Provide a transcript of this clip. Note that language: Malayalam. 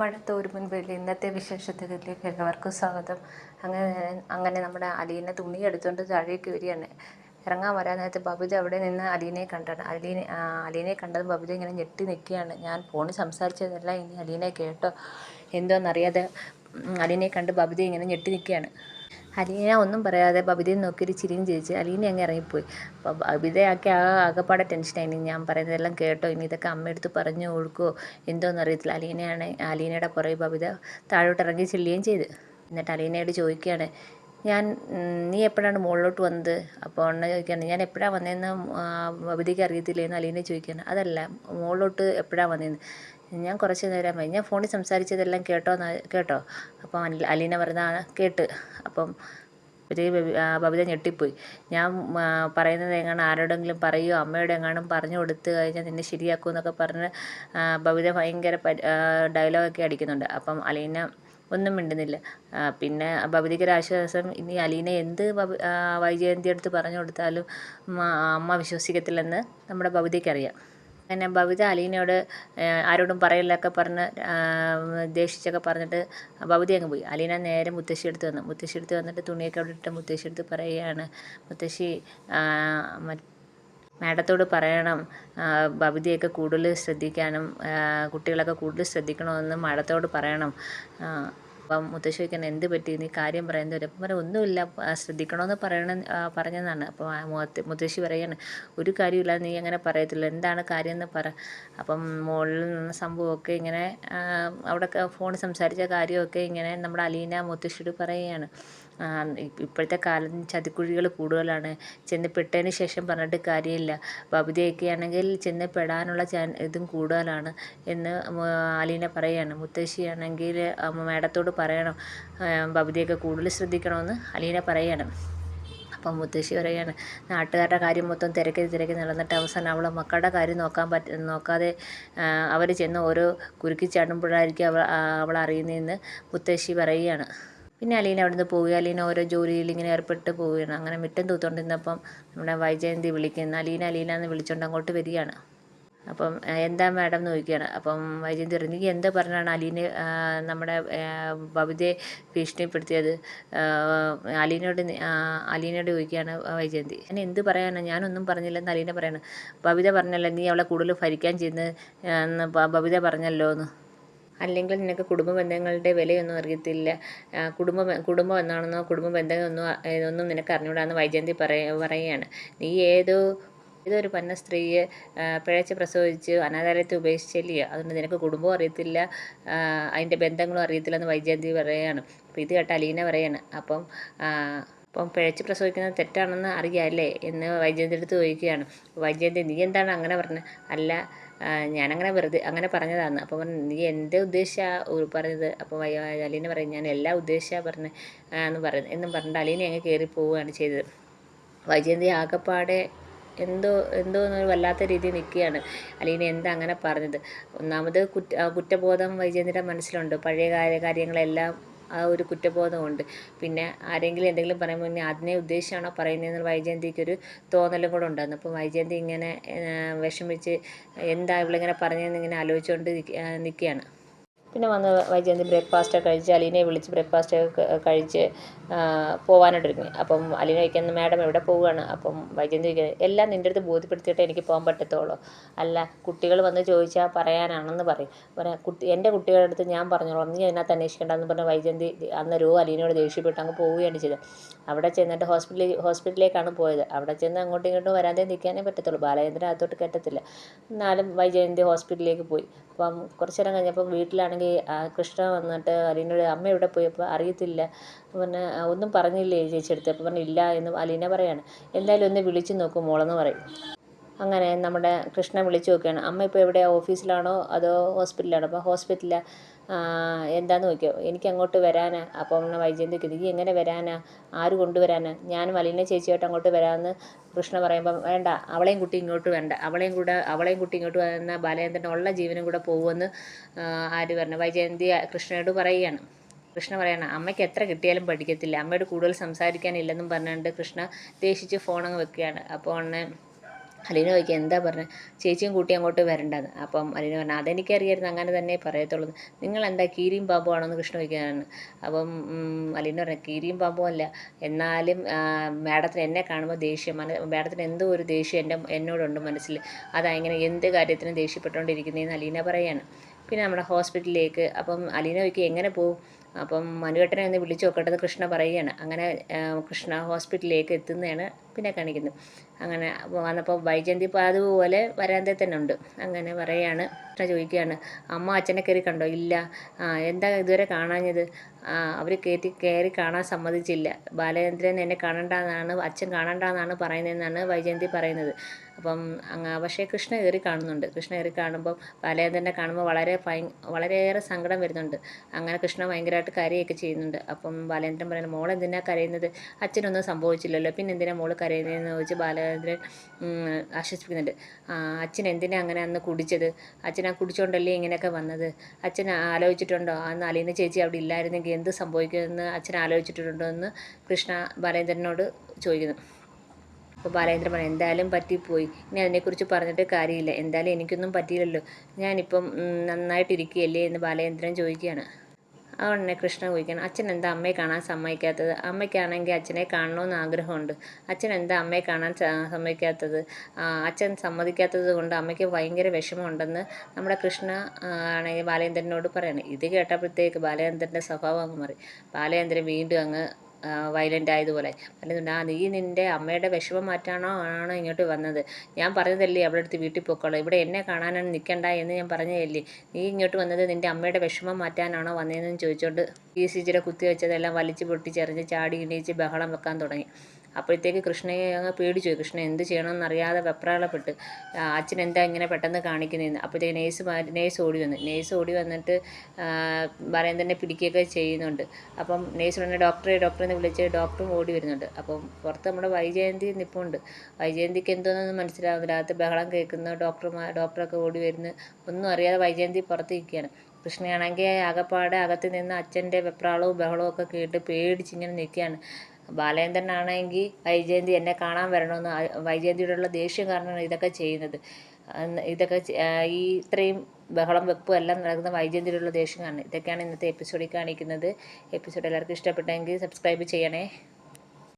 മഴത്തോരു മുൻപിൽ ഇന്നത്തെ വിശേഷത്തിലേക്ക് എല്ലാവർക്കും സ്വാഗതം. അങ്ങനെ അങ്ങനെ നമ്മുടെ അലീനെ തുണി എടുത്തുകൊണ്ട് താഴേക്ക് വരികയാണ്. ഇറങ്ങാൻ വരാൻ നേരത്ത് ബബിത അവിടെ നിന്ന് അലീനെ കണ്ടാണ്. അലീനെ അലീനെ കണ്ടത് ബബിത ഇങ്ങനെ ഞെട്ടി നിൽക്കുകയാണ്. ഞാൻ ഫോണിൽ സംസാരിച്ചതെല്ലാം ഇനി അലീനെ കേട്ടോ. എന്തോന്നറിയാതെ അലീനെ കണ്ട് ബബിത ഇങ്ങനെ ഞെട്ടി നിൽക്കുകയാണ്. അലീന ഒന്നും പറയാതെ ബബിതയെ നോക്കി ഒരു ചിരിയും ചിരിച്ച് അലീന അങ്ങ് ഇറങ്ങിപ്പോയി. അപ്പോൾ ബബിതയാക്കി ആ ആകെപ്പാടെ ടെൻഷനായി. ഞാൻ പറയുന്നതെല്ലാം കേട്ടോ. ഇനി ഇതൊക്കെ അമ്മയെടുത്ത് പറഞ്ഞു കൊടുക്കുമോ എന്തോന്ന് അറിയത്തില്ല. അലീനയാണ് അലീനയുടെ പുറകെ ബബിത താഴോട്ട് ഇറങ്ങി ചെല്ലുകയും ചെയ്ത്. എന്നിട്ട് അലീനയോട് ചോദിക്കുകയാണ് ഞാൻ നീ എപ്പോഴാണ് മുകളിലോട്ട് വന്നത്? അപ്പോൾ അണ്ണ ചോദിക്കുകയാണ് ഞാൻ എപ്പോഴാണ് വന്നതെന്ന് ബബിതയ്ക്ക് അറിയത്തില്ലേന്ന്? അലീനെ ചോദിക്കുകയാണ് അതല്ല മുകളിലോട്ട് എപ്പോഴാണ് വന്നതെന്ന് ഞാൻ കുറച്ച് നേരം ഞാൻ ഫോണിൽ സംസാരിച്ചതെല്ലാം കേട്ടോ കേട്ടോ. അപ്പോൾ അലീന പറഞ്ഞ കേട്ട്. അപ്പം ഒരു ബബിത ഞെട്ടിപ്പോയി. ഞാൻ പറയുന്നത് എങ്ങനെ ആരോടെങ്കിലും പറയുമോ അമ്മയോട് എങ്ങാനും പറഞ്ഞു കൊടുത്ത് കഴിഞ്ഞാൽ നിന്നെ ശരിയാക്കും എന്നൊക്കെ പറഞ്ഞ് ബബിത ഭയങ്കര ഡയലോഗൊക്കെ അടിക്കുന്നുണ്ട്. അപ്പം അലീന ഒന്നും മിണ്ടുന്നില്ല. പിന്നെ ബബിതയ്ക്ക് ഒരു ആശ്വാസം ഇനി അലീന എന്ത് വൈജയന്തി അടുത്ത് പറഞ്ഞു കൊടുത്താലും അമ്മ വിശ്വസിക്കത്തില്ലെന്ന് നമ്മുടെ ബബിതയ്ക്ക് അറിയാം. അങ്ങനെ ബബിത അലീനയോട് ആരോടും പറയില്ലൊക്കെ പറഞ്ഞ് ദേഷിച്ചൊക്കെ പറഞ്ഞിട്ട് ബബിത അങ്ങ് പോയി. അലീന നേരെ മുത്തശ്ശി എടുത്ത് വന്നു. മുത്തശ്ശി എടുത്ത് വന്നിട്ട് തുണിയൊക്കെ അവിടെ ഇട്ട് മുത്തശ്ശി എടുത്ത് പറയുകയാണ്. മുത്തശ്ശി മാഡത്തോട് പറയണം ഭവിതയൊക്കെ കൂടുതൽ ശ്രദ്ധിക്കാനും കുട്ടികളൊക്കെ കൂടുതൽ ശ്രദ്ധിക്കണമെന്ന് മാഡത്തോട് പറയണം. അപ്പം മുത്തശ്ശി ചോദിക്കാൻ എന്ത് പറ്റി? നീ കാര്യം പറയുന്നത് വരെ അപ്പം പറയും ഒന്നുമില്ല. ശ്രദ്ധിക്കണമെന്ന് പറയണ പറഞ്ഞതാണ് അപ്പോൾ ആ മുത്ത- മുത്തശ്ശി പറയാണ് ഒരു കാര്യമില്ല നീ അങ്ങനെ പറയത്തില്ല. എന്താണ് കാര്യം എന്ന് പറ. അപ്പം മുകളിൽ നിന്ന് സംഭവമൊക്കെ ഇങ്ങനെ അവിടെ ഫോൺ സംസാരിച്ച കാര്യമൊക്കെ ഇങ്ങനെ നമ്മുടെ അലീന മുത്തശ്ശിയോട് പറയുകയാണ്. ഇപ്പോഴത്തെ കാലം ചതിക്കുഴികൾ കൂടുതലാണ്. ചെന്ന് പെട്ടതിന് ശേഷം പറഞ്ഞിട്ട് കാര്യമില്ല. ബബിതയൊക്കെ ആണെങ്കിൽ ചെന്ന് പെടാനുള്ള ചാൻ ഇതും കൂടുതലാണ് എന്ന് ആലീന പറയുകയാണ് പറയാണ്. മുത്തശ്ശിയാണെങ്കിൽ മേഡത്തോട് പറയണം. ബബിതയൊക്കെ കൂടുതൽ ശ്രദ്ധിക്കണമെന്ന് അലീന പറയാണ്. അപ്പം മുത്തശ്ശി പറയാണ് നാട്ടുകാരുടെ കാര്യം മൊത്തം തിരക്കി തിരക്കി നടന്നിട്ട് അവസാനം അവളെ മക്കളുടെ കാര്യം നോക്കാൻ പറ്റ നോക്കാതെ അവർ ചെന്ന് ഓരോ കുരുക്കി ചാടുമ്പോഴായിരിക്കും അവൾ അവൾ അറിയുന്നതെന്ന് മുത്തശ്ശി പറയുകയാണ്. പിന്നെ അലീന അവിടുന്ന് പോവുക അലീന ഓരോ ജോലിയിൽ ഇങ്ങനെ ഏർപ്പെട്ട് പോവുകയാണ്. അങ്ങനെ മുറ്റം തൂത്തോണ്ടിരുന്നപ്പം നമ്മുടെ വൈജയന്തി വിളിക്കുന്നു. അലീന അലീന എന്ന് വിളിച്ചുകൊണ്ട് അങ്ങോട്ട് വരികയാണ്. അപ്പം എന്താ മാഡം എന്ന് ചോദിക്കുകയാണ്. അപ്പം വൈജയന്തി പറഞ്ഞു നീ എന്താ പറഞ്ഞാണ് അലീന നമ്മുടെ ബബിതയെ ഭീഷണിപ്പെടുത്തിയത്? അലീനയോട് അലീനയോട് ചോദിക്കുകയാണ് വൈജയന്തി. ഞാൻ എന്ത് പറയാനാണ് ഞാനൊന്നും പറഞ്ഞില്ലെന്ന് അലീന പറയാണ്. ബബിത പറഞ്ഞല്ലോ നീ അവളെ കൂടുതൽ ഭരിക്കാൻ ചെയ്യുന്നത് ബബിത പറഞ്ഞല്ലോ എന്ന് അല്ലെങ്കിൽ നിനക്ക് കുടുംബ ബന്ധങ്ങളുടെ വിലയൊന്നും അറിയത്തില്ല. കുടുംബ കുടുംബം എന്നാണെന്നോ കുടുംബ ബന്ധമൊന്നും ഒന്നും നിനക്ക് അറിഞ്ഞൂടാന്ന് വൈജയന്തി പറയ പറയുകയാണ്. നീ ഏതോ ഏതൊരു പന്ന സ്ത്രീയെ പിഴച്ച് പ്രസവിച്ച് അനാഥാലയത്തെ ഉപേക്ഷിച്ചില്ലയോ? അതുകൊണ്ട് നിനക്ക് കുടുംബവും അറിയത്തില്ല. അതിന്റെ ബന്ധങ്ങളും അറിയത്തില്ല എന്ന് വൈജയന്തി പറയുകയാണ് അപ്പോൾ ഇത് കേട്ട അലീന പറയാണ്. അപ്പം അപ്പം പിഴച്ച് പ്രസവിക്കുന്നത് തെറ്റാണെന്ന് അറിയാമല്ലേ എന്ന് വൈജയന്തി അടുത്ത് ചോദിക്കുകയാണ്. വൈജയന്തി നീ എന്താണ് അങ്ങനെ പറഞ്ഞത് അല്ല ഞാനങ്ങനെ വെറുതെ അങ്ങനെ പറഞ്ഞതാണ്. അപ്പോൾ പറഞ്ഞു നീ എന്റെ ഉദ്ദേശമാണ് പറഞ്ഞത്? അപ്പോൾ അലീന പറയും ഞാൻ എല്ലാ ഉദ്ദേശിച്ചാണ് പറഞ്ഞത് എന്ന് പറയുന്നത് എന്നും പറഞ്ഞിട്ട് അലീന അങ്ങ് കയറി പോവുകയാണ് ചെയ്തത്. വൈജയന്തി ആകപ്പാടെ എന്തോ എന്തോ എന്നൊരു വല്ലാത്ത രീതിയിൽ നിൽക്കുകയാണ്. അലീന എന്താ അങ്ങനെ പറഞ്ഞത്? ഒന്നാമത് കുറ്റ കുറ്റബോധം വൈജയന്തിയുടെ മനസ്സിലുണ്ട്. പഴയ കാര്യ കാര്യങ്ങളെല്ലാം ആ ഒരു കുറ്റബോധമുണ്ട്. പിന്നെ ആരെങ്കിലും എന്തെങ്കിലും പറയുമ്പോൾ ഇനി അതിനെ ഉദ്ദേശിച്ചാണോ പറയുന്നതെന്ന് വൈജയന്തിക്ക് ഒരു തോന്നലും കൂടെ ഉണ്ടായിരുന്നു അപ്പോൾ വൈജയന്തി ഇങ്ങനെ വിഷമിച്ച് എന്താ ഇവളിങ്ങനെ പറഞ്ഞതെന്ന് ഇങ്ങനെ ആലോചിച്ചുകൊണ്ട് നിൽക്കുകയാണ് പിന്നെ വന്ന് വൈജയന്തി ബ്രേക്ക്ഫാസ്റ്റ് കഴിച്ച് അലീനയെ വിളിച്ച് ബ്രേക്ക്ഫാസ്റ്റ് കഴിച്ച് ആ, പോകാനായിട്ടിരുന്നു അപ്പം അലീന ചോദിക്കുന്നത് മാഡം എവിടെ പോവുകയാണ്? അപ്പം വൈജയന്തി ചോദിക്കുന്നത് എല്ലാം നിന്റെ അടുത്ത് ബോധ്യപ്പെടുത്തിയിട്ടേ എനിക്ക് പോകാൻ പറ്റത്തുള്ളൂ. അല്ല കുട്ടികൾ വന്ന് ചോദിച്ചാൽ പറയാനാണെന്ന് പറയും. പറയാം കുട്ടി എന്റെ കുട്ടികളുടെ അടുത്ത് ഞാൻ പറഞ്ഞോളാം. നീ അതിനകത്ത് അന്വേഷിക്കേണ്ടെന്ന് പറഞ്ഞ വൈജയന്തി രൂപ അലീനയോട് ദേഷ്യപ്പെട്ട് അങ്ങ് പോവുകയാണ് ചെയ്തത്. അവിടെ ചെന്നിട്ട് ഹോസ്പിറ്റലിൽ ഹോസ്പിറ്റലിലേക്കാണ് പോയത്. അവിടെ ചെന്ന് അങ്ങോട്ടും ഇങ്ങോട്ടും വരാതെ നിൽക്കാനേ പറ്റത്തുള്ളൂ. ബാലചന്ദ്രൻ അകത്തോട്ട് കയറ്റത്തില്ല. എന്നാലും വൈജയന്തി ഹോസ്പിറ്റലിലേക്ക് പോയി. അപ്പം കുറച്ച് നേരം കഴിഞ്ഞപ്പോൾ വീട്ടിലാണെങ്കിൽ ആ, കൃഷ്ണ വന്നിട്ട് അലീനോട് അമ്മ എവിടെ പോയി അപ്പോൾ അറിയത്തില്ല പിന്നെ ഒന്നും പറഞ്ഞില്ലേ ചേച്ചി അടുത്ത്? അപ്പോൾ പറഞ്ഞു ഇല്ല എന്ന് അലീന പറയാണ്. എന്തായാലും ഒന്ന് വിളിച്ചു നോക്കും മോളെന്ന് പറയും. അങ്ങനെ നമ്മുടെ കൃഷ്ണ വിളിച്ചു നോക്കുകയാണ്. അമ്മ ഇപ്പോൾ എവിടെയാണ് ഓഫീസിലാണോ അതോ ഹോസ്പിറ്റലിലാണോ? അപ്പോൾ ഹോസ്പിറ്റലിലാണ് എന്താന്ന് നോക്കിയോ? എനിക്ക് അങ്ങോട്ട് വരാനാ. അപ്പം വൈജയന്തിക്ക് നീ എങ്ങനെ വരാനാ? ആര് കൊണ്ടുവരാനാ? ഞാനും അലീന ചേച്ചിയായിട്ട് അങ്ങോട്ട് വരാമെന്ന് കൃഷ്ണ പറയുമ്പം വേണ്ട അവളെയും കുട്ടി ഇങ്ങോട്ട് വേണ്ട അവളെയും കൂടെ അവളെയും കുട്ടി ഇങ്ങോട്ട് വന്ന ബാലചന്ദ്രൻ ഉള്ള ജീവനും കൂടെ പോകുമെന്ന് ആര് പറഞ്ഞു? വൈജയന്തി കൃഷ്ണയോട് പറയുകയാണ്. കൃഷ്ണ പറയണം അമ്മയ്ക്ക് എത്ര കിട്ടിയാലും പഠിക്കത്തില്ല അമ്മയോട് കൂടുതൽ സംസാരിക്കാനില്ലെന്നും പറഞ്ഞുകൊണ്ട് കൃഷ്ണ ദേഷിച്ച് ഫോണങ്ങ് വെക്കുകയാണ്. അപ്പോൾ അണ്ണൻ അലീന ചോദിക്കുക എന്താ പറഞ്ഞത് ചേച്ചിയും കൂട്ടി അങ്ങോട്ട് വരണ്ടത് അപ്പം അലീന പറഞ്ഞു അതെനിക്കറിയായിരുന്നു അങ്ങനെ തന്നെ പറയത്തുള്ളൂ. നിങ്ങൾ എന്താ കീരിയും പാമ്പും ആണോ എന്ന് കൃഷ്ണ ചോദിക്കാനാണ് അപ്പം അലീന പറഞ്ഞു കീരിയും പാമ്പും അല്ല. എന്നാലും മാഡത്തിന് എന്നെ കാണുമ്പോൾ ദേഷ്യം മന മാഡത്തിന് എന്തോ ഒരു ദേഷ്യം എന്റെ എന്നോടുണ്ട് മനസ്സിൽ. അതാ ഇങ്ങനെ എന്ത് കാര്യത്തിനും ദേഷ്യപ്പെട്ടുകൊണ്ടിരിക്കുന്നതെന്ന് അലീന പറയാണ്. പിന്നെ നമ്മുടെ ഹോസ്പിറ്റലിലേക്ക്. അപ്പം അലീന ചോദിക്കും എങ്ങനെ പോകും? അപ്പം മനുവേട്ടനെ ഒന്ന് വിളിച്ചു നോക്കേണ്ടത് കൃഷ്ണ പറയുകയാണ്. അങ്ങനെ കൃഷ്ണ ഹോസ്പിറ്റലിലേക്ക് എത്തുന്നതാണ് പിന്നെ കാണിക്കുന്നത്. അങ്ങനെ വന്നപ്പോൾ വൈജന്തി അതുപോലെ വരാന്തേ തന്നെ ഉണ്ട്. അങ്ങനെ പറയാണ് കൃഷ്ണ ചോദിക്കുകയാണ് അമ്മ അച്ഛനെ കയറി കണ്ടോ? ഇല്ല. എന്താ ഇതുവരെ കാണാഞ്ഞത്? അവർ കയറ്റി കയറി കാണാൻ സമ്മതിച്ചില്ല. ബാലചന്ദ്രൻ എന്നെ കാണണ്ടെന്നാണ് അച്ഛൻ കാണണ്ടെന്നാണ് പറയുന്നതെന്നാണ് വൈജയന്തി പറയുന്നത്. അപ്പം പക്ഷേ കൃഷ്ണ കയറി കാണുന്നുണ്ട്. കൃഷ്ണ കയറി കാണുമ്പോൾ ബാലചന്ദ്രനെ കാണുമ്പോൾ വളരെ ഭയ വളരെയേറെ സങ്കടം വരുന്നുണ്ട്. അങ്ങനെ കൃഷ്ണ ഭയങ്കരമായിട്ട് കരയൊക്കെ ചെയ്യുന്നുണ്ട്. അപ്പം ബാലചന്ദ്രൻ പറയുന്നത് മോൾ എന്തിനാ കരയുന്നത്? അച്ഛനൊന്നും സംഭവിച്ചില്ലല്ലോ. പിന്നെ എന്തിനാ മോൾ കരയുന്നതെന്ന് ചോദിച്ച് ബാലചന്ദ്രൻ ആശ്വസിപ്പിക്കുന്നുണ്ട്. അച്ഛൻ എന്തിനാ അങ്ങനെ അന്ന് കുടിച്ചത്? അച്ഛൻ ആ കുടിച്ചോണ്ടല്ലേ ഇങ്ങനെയൊക്കെ വന്നത്? അച്ഛൻ ആലോചിച്ചിട്ടുണ്ടോ? അന്ന് അലീന ചേച്ചി അവിടെ ഇല്ലായിരുന്നെങ്കിൽ എന്ത് സംഭവിക്കുമെന്ന് അച്ഛൻ ആലോചിച്ചിട്ടുണ്ടോ? എന്ന് കൃഷ്ണ ബാലേന്ദ്രനോട് ചോദിക്കുന്നു. അപ്പോൾ ബാലേന്ദ്രൻ പറഞ്ഞു എന്തായാലും പറ്റിപ്പോയി. ഇനി അതിനെക്കുറിച്ച് പറഞ്ഞിട്ട് കാര്യമില്ല. എന്തായാലും എനിക്കൊന്നും പറ്റിയില്ലല്ലോ. ഞാനിപ്പം നന്നായിട്ടിരിക്കുകയല്ലേ എന്ന് ബാലേന്ദ്രൻ ചോദിക്കുകയാണ്. അതുകൊണ്ട് കൃഷ്ണ ചോദിക്കണം അച്ഛൻ എന്താ അമ്മയെ കാണാൻ സമ്മതിക്കാത്തത്? അമ്മയ്ക്കാണെങ്കിൽ അച്ഛനെ കാണണമെന്ന് ആഗ്രഹമുണ്ട്. അച്ഛൻ എന്താ അമ്മയെ കാണാൻ സമ്മതിക്കാത്തത്? അച്ഛൻ സമ്മതിക്കാത്തത് കൊണ്ട് അമ്മയ്ക്ക് ഭയങ്കര വിഷമമുണ്ടെന്ന് നമ്മുടെ കൃഷ്ണ ആണെങ്കിൽ ബാലേന്ദ്രനോട് പറയണം. ഇത് കേട്ടപ്പോഴത്തേക്ക് ബാലേന്ദ്രന്റെ സ്വഭാവം അങ്ങ് മാറി. ബാലേന്ദ്രൻ വീണ്ടും അങ്ങ് വയലന്റ് ആയതുപോലെ. പറയുന്നുണ്ട് ആ നീ നിന്റെ അമ്മയുടെ വിഷമം മാറ്റാണോ ആണോ ഇങ്ങോട്ട് വന്നത്? ഞാൻ പറഞ്ഞതല്ലേ അവിടെ അടുത്ത് വീട്ടിൽ പൊക്കോളാം. ഇവിടെ എന്നെ കാണാനാണ് നിൽക്കണ്ട എന്ന് ഞാൻ പറഞ്ഞതല്ലേ? നീ ഇങ്ങോട്ട് വന്നത് നിന്റെ അമ്മയുടെ വിഷമം മാറ്റാനാണോ വന്നതെന്ന് ചോദിച്ചുകൊണ്ട് ഈ സിജിയുടെ കുത്തി വെച്ചതെല്ലാം വലിച്ചു പൊട്ടിച്ചെറിഞ്ഞ് ചാടി എണീച്ച് ബഹളം വെക്കാൻ തുടങ്ങി. അപ്പോഴത്തേക്ക് കൃഷ്ണയെ അങ്ങ് പേടിച്ചു കൃഷ്ണൻ കൃഷ്ണ എന്ത് ചെയ്യണമെന്ന് അറിയാതെ വെപ്രാളപ്പെട്ട് അച്ഛൻ എന്താ ഇങ്ങനെ പെട്ടെന്ന് കാണിക്കുന്നതെന്ന്? അപ്പോഴത്തേക്ക് നേഴ്സ് നേഴ്സ് ഓടി വന്നു. നേഴ്സ് ഓടി വന്നിട്ട് പറയാൻ തന്നെ പിടിക്കുകയൊക്കെ ചെയ്യുന്നുണ്ട്. അപ്പം നേഴ്സ് ഉടനെ ഡോക്ടറെ ഡോക്ടറെ എന്ന് വിളിച്ച് ഡോക്ടറും ഓടി വരുന്നുണ്ട്. അപ്പം പുറത്ത് നമ്മുടെ വൈജയന്തി നിപ്പുണ്ട്. വൈജയന്തിക്ക് എന്തോന്നൊന്നും മനസ്സിലാവുന്നില്ല. അകത്ത് ബഹളം കേൾക്കുന്ന ഡോക്ടർമാർ ഡോക്ടറൊക്കെ ഓടി വരുന്നു. ഒന്നും അറിയാതെ വൈജയന്തി പുറത്ത് നിൽക്കുകയാണ്. കൃഷ്ണയാണെങ്കിൽ അകപ്പാടെ അകത്ത് നിന്ന് അച്ഛന്റെ വെപ്രാളവും ബഹളവും ഒക്കെ കേട്ട് പേടിച്ചിങ്ങനെ നിൽക്കുകയാണ്. ബാലേന്ദ്രനാണെങ്കിൽ വൈജയന്തി എന്നെ കാണാൻ വരണമെന്ന് വൈജയന്തിയോടുള്ള ദേഷ്യം കാരണമാണ് ഇതൊക്കെ ചെയ്യുന്നത്. ഇതൊക്കെ ഈ ഇത്രയും ബഹളം വെപ്പും എല്ലാം നടക്കുന്ന വൈജയന്തിയോടുള്ള ദേഷ്യം കാരണം ഇതൊക്കെയാണ് ഇന്നത്തെ എപ്പിസോഡിൽ കാണിക്കുന്നത്. എപ്പിസോഡ് എല്ലാവർക്കും ഇഷ്ടപ്പെട്ടെങ്കിൽ സബ്സ്ക്രൈബ് ചെയ്യണേ.